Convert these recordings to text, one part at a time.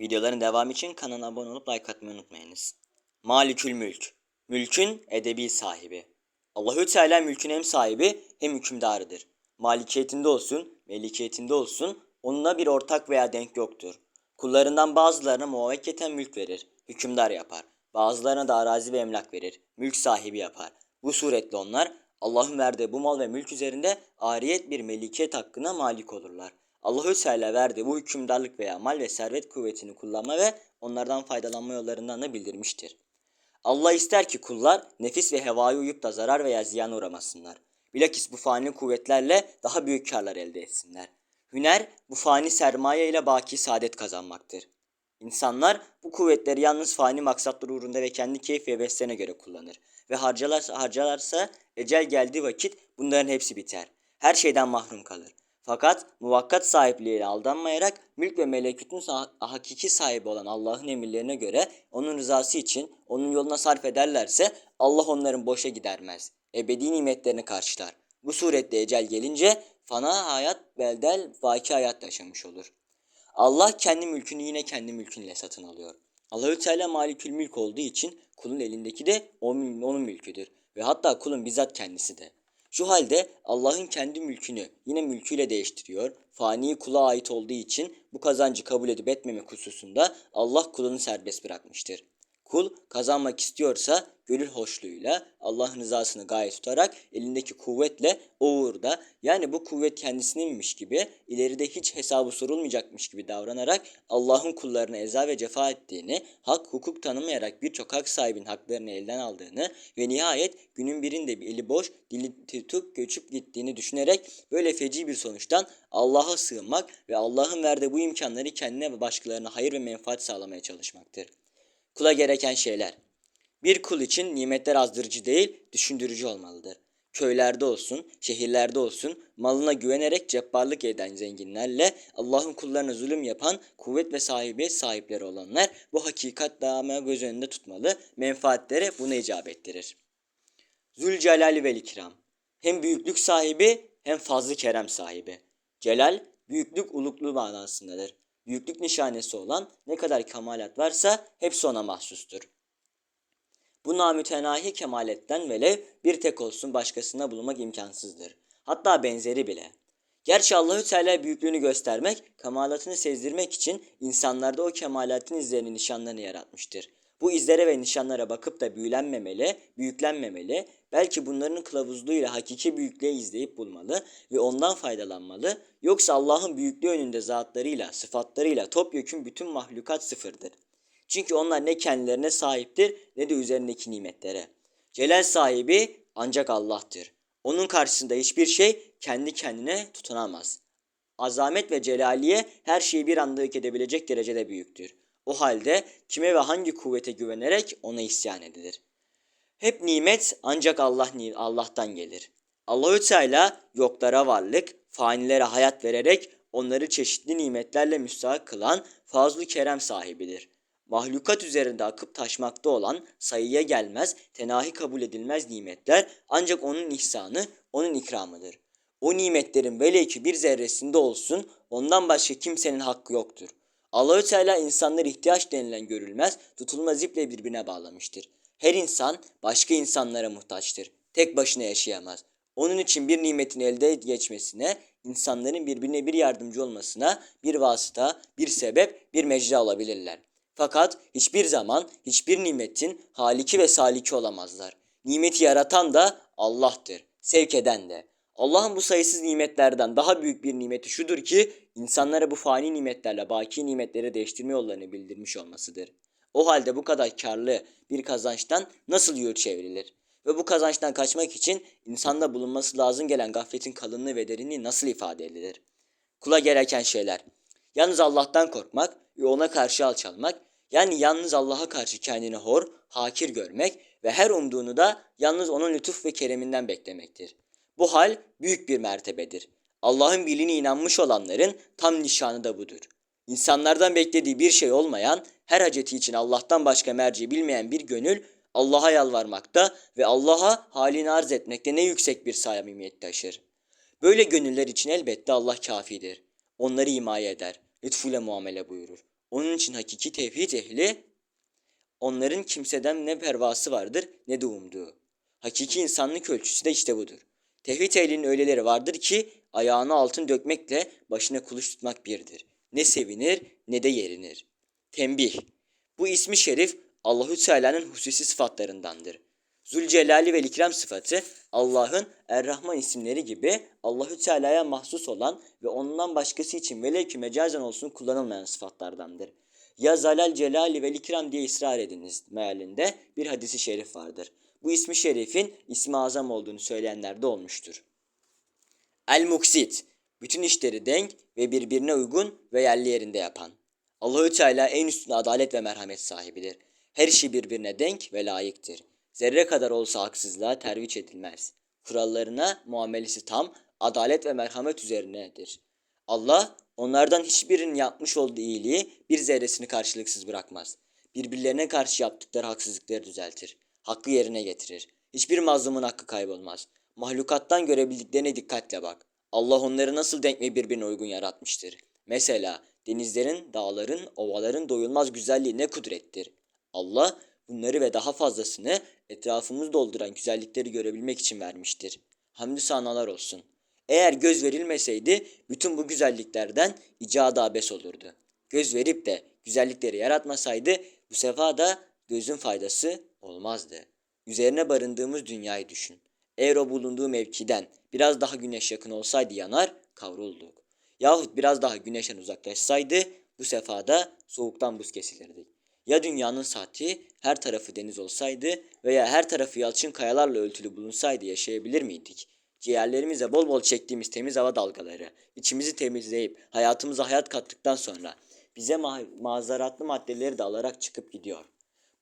Videoların devamı için kanala abone olup like atmayı unutmayınız. Malikül Mülk. Mülkün edebi sahibi. Allahü Teala mülkün hem sahibi hem hükümdarıdır. Malikiyetinde olsun, melikiyetinde olsun onunla bir ortak veya denk yoktur. Kullarından bazılarına muvakketen mülk verir, hükümdar yapar. Bazılarına da arazi ve emlak verir, mülk sahibi yapar. Bu suretle onlar Allah'ın verdiği bu mal ve mülk üzerinde ariyet bir melikiyet hakkına malik olurlar. Allahü Teala verdiği bu hükümdarlık veya mal ve servet kuvvetini kullanma ve onlardan faydalanma yollarından da bildirmiştir. Allah ister ki kullar nefis ve hevaya uyup da zarar veya ziyan uğramasınlar. Bilakis bu fani kuvvetlerle daha büyük karlar elde etsinler. Hüner bu fani sermaye ile baki saadet kazanmaktır. İnsanlar bu kuvvetleri yalnız fani maksatlar uğrunda ve kendi keyif ve heveslerine göre kullanır. Ve harcalarsa, harcalarsa ecel geldiği vakit bunların hepsi biter. Her şeyden mahrum kalır. Fakat muvakkat sahipliğiyle aldanmayarak mülk ve melekutun hakiki sahibi olan Allah'ın emirlerine göre onun rızası için onun yoluna sarf ederlerse Allah onların boşa gidermez. Ebedi nimetlerini karşılar. Bu surette ecel gelince fana hayat beldel vaki hayat yaşamış olur. Allah kendi mülkünü yine kendi mülkünle satın alıyor. Allahü Teala malikül mülk olduğu için kulun elindeki de onun mülküdür ve hatta kulun bizzat kendisi de. Şu halde Allah'ın kendi mülkünü yine mülküyle değiştiriyor. Fani kula ait olduğu için bu kazancı kabul edip etmemek hususunda Allah kulunu serbest bırakmıştır. Kul kazanmak istiyorsa gönül hoşluğuyla Allah'ın rızasını gaye tutarak elindeki kuvvetle o uğurda yani bu kuvvet kendisininmiş gibi ileride hiç hesabı sorulmayacakmış gibi davranarak Allah'ın kullarına eza ve cefa ettiğini, hak hukuk tanımayarak birçok hak sahibinin haklarını elden aldığını ve nihayet günün birinde bir eli boş, dili tutuk göçüp gittiğini düşünerek böyle feci bir sonuçtan Allah'a sığınmak ve Allah'ın verdiği bu imkanları kendine ve başkalarına hayır ve menfaat sağlamaya çalışmaktır. Kula gereken şeyler. Bir kul için nimetler azdırıcı değil, düşündürücü olmalıdır. Köylerde olsun, şehirlerde olsun, malına güvenerek cebbarlık eden zenginlerle Allah'ın kullarına zulüm yapan kuvvet ve sahibiyet sahipleri olanlar bu hakikat daima göz önünde tutmalı, menfaatlere bunu icap ettirir. Zülcelal ve ikram. Hem büyüklük sahibi hem fazlı kerem sahibi. Celal, büyüklük uluklu manasındadır. Büyüklük nişanesi olan ne kadar kemalat varsa hepsi ona mahsustur. Bu namütenahi kemaletten velev bir tek olsun başkasına bulunmak imkansızdır. Hatta benzeri bile. Gerçi Allahü Teala büyüklüğünü göstermek, kemalatını sezdirmek için insanlarda o kemalatın izlerini, nişanlarını yaratmıştır. Bu izlere ve nişanlara bakıp da büyülenmemeli, büyüklenmemeli, belki bunların kılavuzluğuyla hakiki büyüklüğü izleyip bulmalı ve ondan faydalanmalı. Yoksa Allah'ın büyüklüğü önünde zatlarıyla, sıfatlarıyla topyekun bütün mahlukat sıfırdır. Çünkü onlar ne kendilerine sahiptir ne de üzerindeki nimetlere. Celal sahibi ancak Allah'tır. Onun karşısında hiçbir şey kendi kendine tutunamaz. Azamet ve celaliye her şeyi bir anda yok edebilecek derecede büyüktür. O halde kime ve hangi kuvvete güvenerek ona isyan edilir. Hep nimet ancak Allah Allah'tan gelir. Allahü Teala yoklara varlık, fanilere hayat vererek onları çeşitli nimetlerle müstahak kılan fazlı kerem sahibidir. Mahlukat üzerinde akıp taşmakta olan sayıya gelmez, tenahi kabul edilmez nimetler ancak onun ihsanı, onun ikramıdır. O nimetlerin velev ki bir zerresinde olsun ondan başka kimsenin hakkı yoktur. Allahü Teala insanları ihtiyaç denilen görülmez, tutulmaz iple birbirine bağlamıştır. Her insan başka insanlara muhtaçtır. Tek başına yaşayamaz. Onun için bir nimetin elde geçmesine, insanların birbirine bir yardımcı olmasına bir vasıta, bir sebep, bir mecra olabilirler. Fakat hiçbir zaman hiçbir nimetin haliki ve saliki olamazlar. Nimeti yaratan da Allah'tır, sevk eden de. Allah'ın bu sayısız nimetlerden daha büyük bir nimeti şudur ki insanlara bu fani nimetlerle baki nimetleri değiştirme yollarını bildirmiş olmasıdır. O halde bu kadar karlı bir kazançtan nasıl yurt çevrilir? Ve bu kazançtan kaçmak için insanda bulunması lazım gelen gafletin kalınlığı ve derinliği nasıl ifade edilir? Kula gereken şeyler. Yalnız Allah'tan korkmak ve ona karşı alçalmak, yani yalnız Allah'a karşı kendini hor, hakir görmek ve her umduğunu da yalnız onun lütuf ve kereminden beklemektir. Bu hal büyük bir mertebedir. Allah'ın birliğine inanmış olanların tam nişanı da budur. İnsanlardan beklediği bir şey olmayan, her haceti için Allah'tan başka merci bilmeyen bir gönül Allah'a yalvarmakta ve Allah'a halini arz etmekte ne yüksek bir samimiyet taşır. Böyle gönüller için elbette Allah kafidir. Onları himaye eder, lütfuyla muamele buyurur. Onun için hakiki tevhid ehli onların kimseden ne pervası vardır ne de umduğu. Hakiki insanlık ölçüsü de işte budur. Tevhid ehlinin öyleleri vardır ki ayağına altın dökmekle başına kuluç tutmak birdir. Ne sevinir ne de yerinir. Tembih. Bu ismi şerif Allahü Teala'nın hususi sıfatlarındandır. Zülcelali ve İkram sıfatı Allah'ın Er-Rahman isimleri gibi Allahü Teala'ya mahsus olan ve ondan başkası için velev ki mecazen olsun kullanılmayan sıfatlardandır. Ya Zalal Celali ve İkram diye ısrar ediniz mealinde bir hadisi şerif vardır. Bu ismi şerifin ismi azam olduğunu söyleyenler de olmuştur. El Muksit, bütün işleri denk ve birbirine uygun ve yerli yerinde yapan. Allahü Teala en üstün adalet ve merhamet sahibidir. Her işi birbirine denk ve layıktır. Zerre kadar olsa haksızlığa terviç edilmez. Kurallarına muamelesi tam, adalet ve merhamet üzerinedir. Allah onlardan hiçbirinin yapmış olduğu iyiliği bir zerresini karşılıksız bırakmaz. Birbirlerine karşı yaptıkları haksızlıkları düzeltir. Hakkı yerine getirir. Hiçbir mazlumun hakkı kaybolmaz. Mahlukattan görebildiklerine dikkatle bak. Allah onları nasıl denk ve birbirine uygun yaratmıştır. Mesela denizlerin, dağların, ovaların doyulmaz güzelliği ne kudrettir. Allah bunları ve daha fazlasını etrafımızı dolduran güzellikleri görebilmek için vermiştir. Hamdü sanalar olsun. Eğer göz verilmeseydi bütün bu güzelliklerden icadı abes olurdu. Göz verip de güzellikleri yaratmasaydı bu sefa da gözün faydası olmazdı. Üzerine barındığımız dünyayı düşün. Eğer o bulunduğu mevkiden biraz daha güneş yakın olsaydı yanar, kavrulduk. Yahut biraz daha güneşten uzaklaşsaydı bu sefada soğuktan buz kesilirdik. Ya dünyanın saati her tarafı deniz olsaydı veya her tarafı yalçın kayalarla örtülü bulunsaydı yaşayabilir miydik? Ciğerlerimize bol bol çektiğimiz temiz hava dalgaları, içimizi temizleyip hayatımıza hayat kattıktan sonra bize ma- mazaratlı maddeleri de alarak çıkıp gidiyor.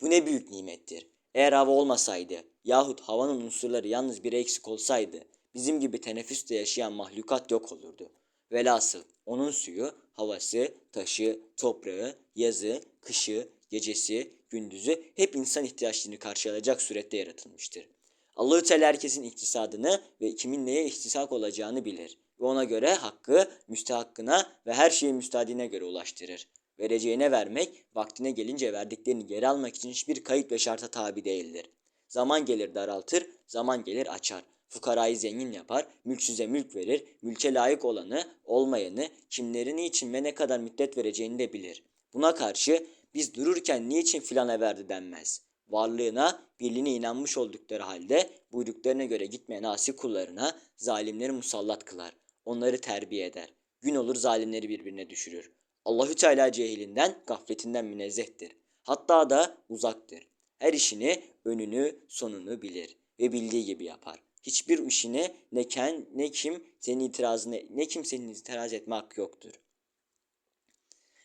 Bu ne büyük nimettir. Eğer hava olmasaydı yahut havanın unsurları yalnız biri eksik olsaydı bizim gibi teneffüste yaşayan mahlukat yok olurdu. Velhasıl onun suyu, havası, taşı, toprağı, yazı, kışı, gecesi, gündüzü hep insan ihtiyaçlarını karşılayacak surette yaratılmıştır. Allahü Teala herkesin iktisadını ve kimin neye ihtisak olacağını bilir ve ona göre hakkı müstehakkına ve her şeyi müstadine göre ulaştırır. Vereceğine vermek, vaktine gelince verdiklerini geri almak için hiçbir kayıt ve şarta tabi değildir. Zaman gelir daraltır, zaman gelir açar. Fukarayı zengin yapar, mülksüze mülk verir, mülke layık olanı, olmayanı, kimleri niçin ve ne kadar müddet vereceğini de bilir. Buna karşı biz dururken niçin filana verdi denmez. Varlığına, birliğine inanmış oldukları halde buyruklarına göre gitmeyen asi kullarına zalimleri musallat kılar. Onları terbiye eder. Gün olur zalimleri birbirine düşürür. Allahü Teala cehilinden, gafletinden münezzehtir. Hatta da uzaktır. Her işini, önünü, sonunu bilir ve bildiği gibi yapar. Hiçbir işine ne ken ne kim senin itirazına ne kimsenin itiraz etme hakkı yoktur.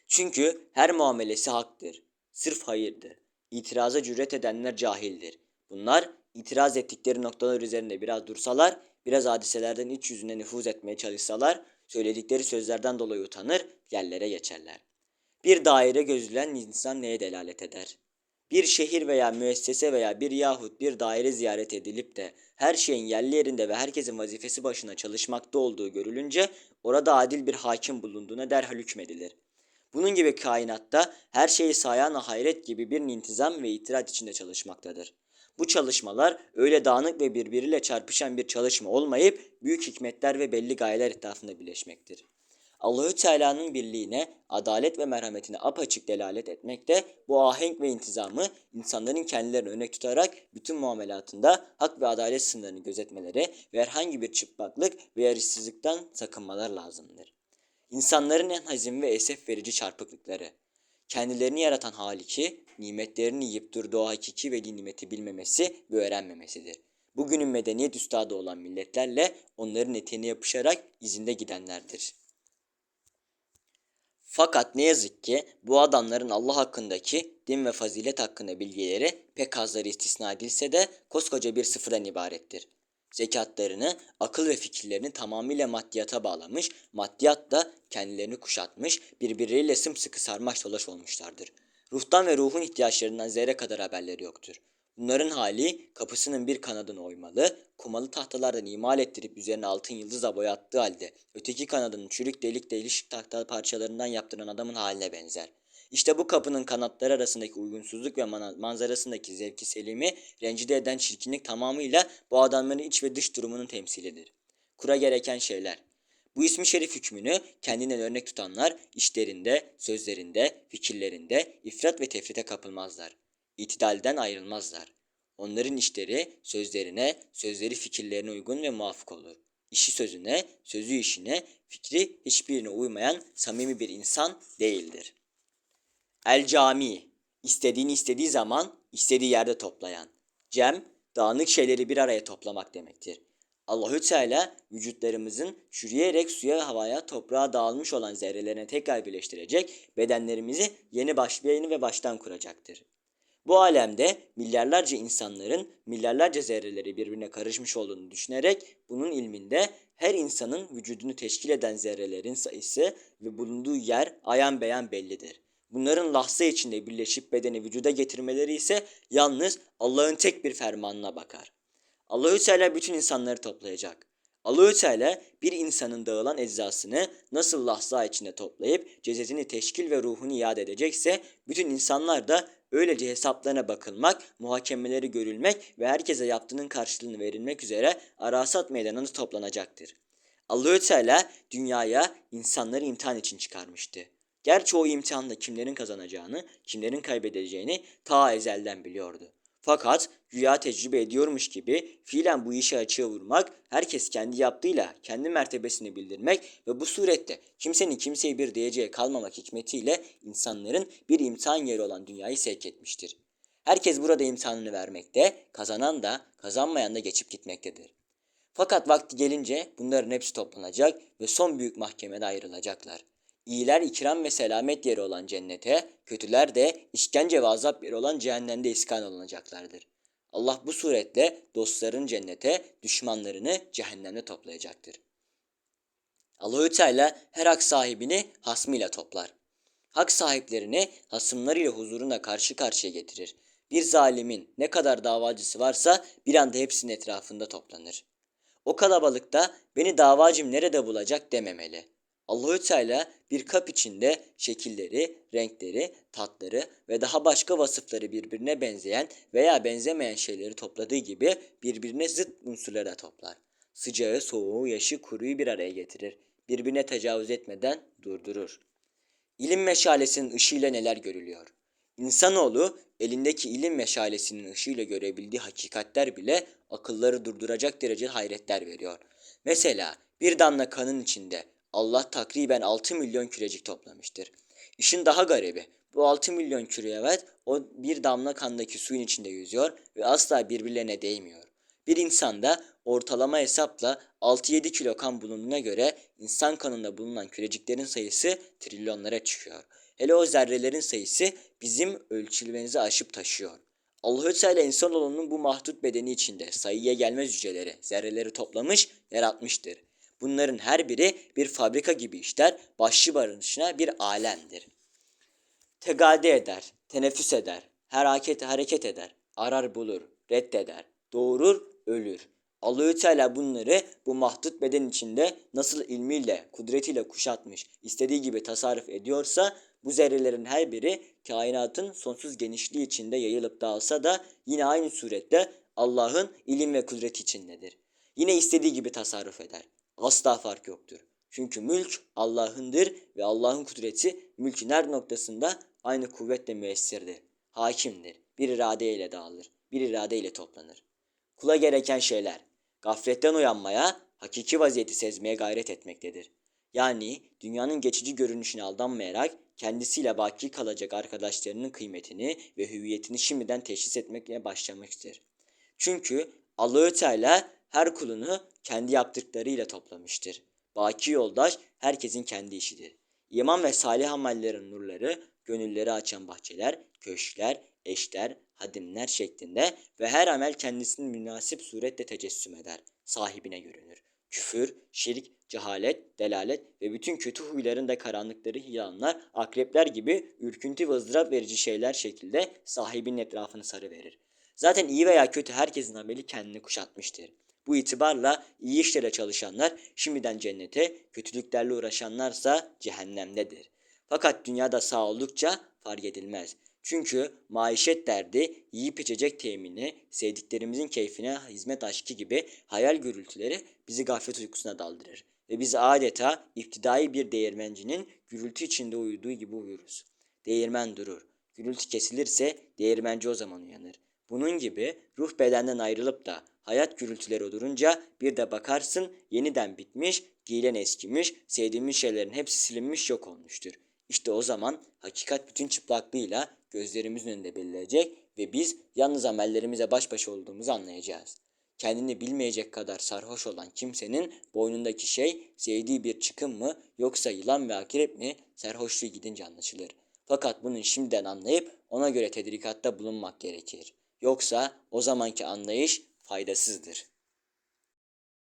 Çünkü her muamelesi haktır. Sırf hayırdır. İtiraza cüret edenler cahildir. Bunlar itiraz ettikleri noktalar üzerinde biraz dursalar, biraz hadiselerden iç yüzüne nüfuz etmeye çalışsalar, söyledikleri sözlerden dolayı utanır, yerlere geçerler. Bir daire gözülen insan neye delalet eder? Bir şehir veya müessese veya bir yahut bir daire ziyaret edilip de her şeyin yerli yerinde ve herkesin vazifesi başına çalışmakta olduğu görülünce orada adil bir hakim bulunduğuna derhal hükmedilir. Bunun gibi kainatta her şeyi sayana hayret gibi bir intizam ve itiraz içinde çalışmaktadır. Bu çalışmalar öyle dağınık ve birbiriyle çarpışan bir çalışma olmayıp büyük hikmetler ve belli gayeler etrafında birleşmektir. Allahü Teala'nın birliğine, adalet ve merhametine apaçık delalet etmekte bu ahenk ve intizamı insanların kendilerini örnek tutarak bütün muamelatında hak ve adalet sınırlarını gözetmeleri ve herhangi bir çıplaklık ve yarışsızlıktan sakınmalar lazımdır. İnsanların en hazin ve esef verici çarpıklıkları. Kendilerini yaratan Halik'i, nimetlerini yiyip durduğu hakiki ve nimeti bilmemesi ve öğrenmemesidir. Bugünün medeniyet üstadı olan milletlerle onların eteğine yapışarak izinde gidenlerdir. Fakat ne yazık ki bu adamların Allah hakkındaki din ve fazilet hakkında bilgileri pek azları istisna edilse de koskoca bir sıfırdan ibarettir. Zekatlarını, akıl ve fikirlerini tamamıyla maddiyata bağlamış, maddiyat da kendilerini kuşatmış, birbirleriyle sımsıkı sarmaş dolaş olmuşlardır. Ruhtan ve ruhun ihtiyaçlarından zerre kadar haberleri yoktur. Bunların hali kapısının bir kanadını oymalı, kumalı tahtalardan imal ettirip üzerine altın yıldızla boyattığı halde öteki kanadının çürük delik delik tahta parçalarından yaptıran adamın haline benzer. İşte bu kapının kanatları arasındaki uygunsuzluk ve manzarasındaki zevki selimi rencide eden çirkinlik tamamıyla bu adamların iç ve dış durumunun temsilidir. Kura gereken şeyler. Bu ismi şerif hükmünü kendinden örnek tutanlar işlerinde, sözlerinde, fikirlerinde ifrat ve tefrite kapılmazlar. İtidalden ayrılmazlar. Onların işleri sözlerine, sözleri fikirlerine uygun ve muvafık olur. İşi sözüne, sözü işine, fikri hiçbirine uymayan samimi bir insan değildir. El cami, istediğini istediği zaman, istediği yerde toplayan. Cem, dağınık şeyleri bir araya toplamak demektir. Allahü Teala vücutlarımızın çürüyerek suya, havaya, toprağa dağılmış olan zerrelerine tekrar birleştirecek, bedenlerimizi yeni baş, yeni ve baştan kuracaktır. Bu alemde milyarlarca insanların milyarlarca zerreleri birbirine karışmış olduğunu düşünerek bunun ilminde her insanın vücudunu teşkil eden zerrelerin sayısı ve bulunduğu yer ayan beyan bellidir. Bunların lahza içinde birleşip bedeni vücuda getirmeleri ise yalnız Allah'ın tek bir fermanına bakar. Allahü Teala bütün insanları toplayacak. Allahü Teala bir insanın dağılan eczasını nasıl lahza içinde toplayıp cesedini teşkil ve ruhunu iade edecekse bütün insanlar da öylece hesaplarına bakılmak, muhakemeleri görülmek ve herkese yaptığının karşılığını verilmek üzere arasat meydanına toplanacaktır. Allahü Teala dünyaya insanları imtihan için çıkarmıştı. Gerçi o imtihanda kimlerin kazanacağını, kimlerin kaybedeceğini ta ezelden biliyordu. Fakat güya tecrübe ediyormuş gibi fiilen bu işi açığa vurmak, herkes kendi yaptığıyla kendi mertebesini bildirmek ve bu surette kimsenin kimseye bir diyeceği kalmamak hikmetiyle insanların bir imtihan yeri olan dünyayı sevk etmiştir. Herkes burada imtihanını vermekte, kazanan da kazanmayan da geçip gitmektedir. Fakat vakti gelince bunların hepsi toplanacak ve son büyük mahkemede ayrılacaklar. İyiler ikram ve selamet yeri olan cennete, kötüler de işkence ve azap yeri olan cehennemde iskan olunacaklardır. Allah bu suretle dostların cennete, düşmanlarını cehennemde toplayacaktır. Allahü Teala her hak sahibini hasmıyla toplar. Hak sahiplerini hasımlarıyla huzuruna karşı karşıya getirir. Bir zalimin ne kadar davacısı varsa bir anda hepsinin etrafında toplanır. O kalabalıkta beni davacım nerede bulacak dememeli. Allahü Teala bir kap içinde şekilleri, renkleri, tatları ve daha başka vasıfları birbirine benzeyen veya benzemeyen şeyleri topladığı gibi birbirine zıt unsurları da toplar. Sıcağı, soğuğu, yaşı, kuruyu bir araya getirir. Birbirine tecavüz etmeden durdurur. İlim meşalesinin ışığıyla neler görülüyor? İnsanoğlu elindeki ilim meşalesinin ışığıyla görebildiği hakikatler bile akılları durduracak derece hayretler veriyor. Mesela bir damla kanın içinde Allah takriben 6 milyon kürecik toplamıştır. İşin daha garibi bu 6 milyon kürevet o bir damla kandaki suyun içinde yüzüyor ve asla birbirlerine değmiyor. Bir insanda ortalama hesapla 6-7 kilo kan bulunduğuna göre insan kanında bulunan küreciklerin sayısı trilyonlara çıkıyor. Hele o zerrelerin sayısı bizim ölçülmemizi aşıp taşıyor. Allahü Teala insanoğlunun bu mahdut bedeni içinde sayıya gelmez hücreleri, zerreleri toplamış, yaratmıştır. Bunların her biri bir fabrika gibi işler, başlı barınışına bir alemdir. Tegade eder, teneffüs eder, hareket hareket eder, arar bulur, reddeder, doğurur, ölür. Allahü Teala bunları bu mahdut beden içinde nasıl ilmiyle, kudretiyle kuşatmış, istediği gibi tasarruf ediyorsa bu zerrelerin her biri kainatın sonsuz genişliği içinde yayılıp dağılsa da yine aynı surette Allah'ın ilim ve kudreti içindedir. Yine istediği gibi tasarruf eder. Asla fark yoktur. Çünkü mülk Allah'ındır ve Allah'ın kudreti mülkün her noktasında aynı kuvvetle müessirdir. Hakimdir. Bir iradeyle dağılır. Bir iradeyle toplanır. Kula gereken şeyler gafletten uyanmaya, hakiki vaziyeti sezmeye gayret etmektedir. Yani dünyanın geçici görünüşüne aldanmayarak kendisiyle baki kalacak arkadaşlarının kıymetini ve hüviyetini şimdiden teşhis etmekle başlamıştır. Çünkü Allahü Teala her kulunu kendi yaptıklarıyla toplamıştır. Baki yoldaş herkesin kendi işidir. İman ve salih amellerin nurları gönülleri açan bahçeler, köşkler, eşler, hadimler şeklinde ve her amel kendisinin münasip surette tecessüm eder. Sahibine görünür. Küfür, şirk, cehalet, delalet ve bütün kötü huyların da karanlıkları yılanlar, akrepler gibi ürküntü ve ızdırap verici şeyler şekilde sahibinin etrafını sarı verir. Zaten iyi veya kötü herkesin ameli kendini kuşatmıştır. Bu itibarla iyi işlere çalışanlar şimdiden cennete, kötülüklerle uğraşanlarsa cehennemdedir. Fakat dünyada sağ oldukça fark edilmez. Çünkü maişet derdi, yiyip içecek temini, sevdiklerimizin keyfine hizmet aşkı gibi hayal gürültüleri bizi gaflet uykusuna daldırır. Ve biz adeta iptidai bir değirmencinin gürültü içinde uyuduğu gibi uyuruz. Değirmen durur. Gürültü kesilirse değirmenci o zaman uyanır. Bunun gibi ruh bedenden ayrılıp da hayat gürültüleri durunca bir de bakarsın yeniden bitmiş, giyilen eskimiş, sevdiğimiz şeylerin hepsi silinmiş yok olmuştur. İşte o zaman hakikat bütün çıplaklığıyla gözlerimizin önünde belirleyecek ve biz yalnız amellerimize baş başa olduğumuzu anlayacağız. Kendini bilmeyecek kadar sarhoş olan kimsenin boynundaki şey sevdiği bir çıkım mı yoksa yılan ve akrep mi sarhoşluğu gidince anlaşılır. Fakat bunu şimdiden anlayıp ona göre tedrikatta bulunmak gerekir. Yoksa o zamanki anlayış faydasızdır.